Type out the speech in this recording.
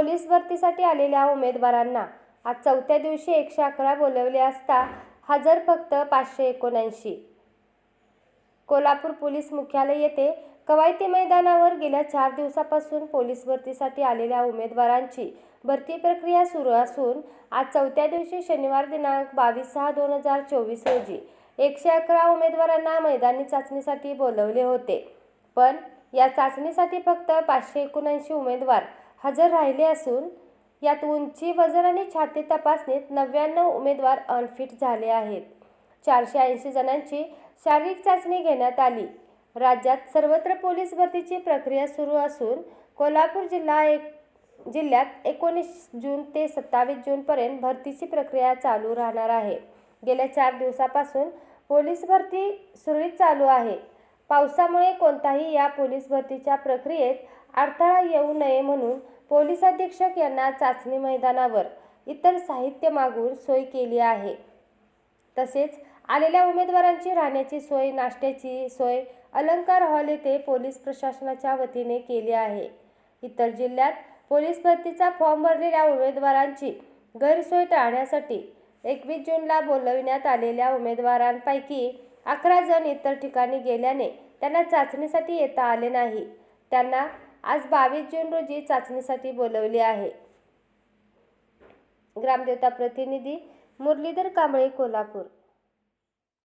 Police भरतीसाठी आलेल्या उमेदवारांना आज चौथ्या दिवशी एकशे अकरा बोलवले असता हजर फक्त पाचशे एकोणऐंशी. कोल्हापूर पोलीस मुख्यालय येथे कवायती मैदानावर गेल्या चार दिवसापासून पोलीस भरतीसाठी आलेल्या उमेदवारांची भरती प्रक्रिया सुरू असून आज चौथ्या दिवशी शनिवार दिनांक बावीस सहा दोन हजार चोवीस रोजी एकशे अकरा उमेदवारांना मैदानी चाचणीसाठी बोलवले होते. पण या चाचणीसाठी फक्त पाचशे एकोणऐंशी उमेदवार हजर राहिले असून यात उंची वजन आणि छाती तपासणीत नव्याण्णव उमेदवार अनफिट झाले आहेत. चारशे ऐंशी जणांची शारीरिक चाचणी घेण्यात आली. राज्यात सर्वत्र पोलीस भरतीची प्रक्रिया सुरू असून कोल्हापूर जिल्हा एक जिल्ह्यात एकोणीस जून ते सत्तावीस जूनपर्यंत भरतीची प्रक्रिया चालू राहणार आहे. गेल्या चार दिवसापासून पोलीस भरती सुरळीत चालू आहे. पावसामुळे कोणताही या पोलीस भरतीच्या प्रक्रियेत अडथळा येऊ नये म्हणून पोलीस अधीक्षक यांना चाचणी मैदानावर इतर साहित्य मागून सोय केली आहे. तसेच आलेल्या उमेदवारांची राहण्याची सोय नाश्त्याची सोय अलंकार हॉल येथे पोलीस प्रशासनाच्या वतीने केली आहे. इतर जिल्ह्यात पोलीस भरतीचा फॉर्म भरलेल्या उमेदवारांची गैरसोय टाळण्यासाठी एकवीस जूनला बोलविण्यात आलेल्या उमेदवारांपैकी अकरा जण इतर ठिकाणी गेल्याने त्यांना चाचणीसाठी येता आले नाही. त्यांना आज बावीस जून रोजी चाचणीसाठी बोलवले आहे. ग्रामदेवता प्रतिनिधी मुरलीधर कांबळे कोल्हापूर.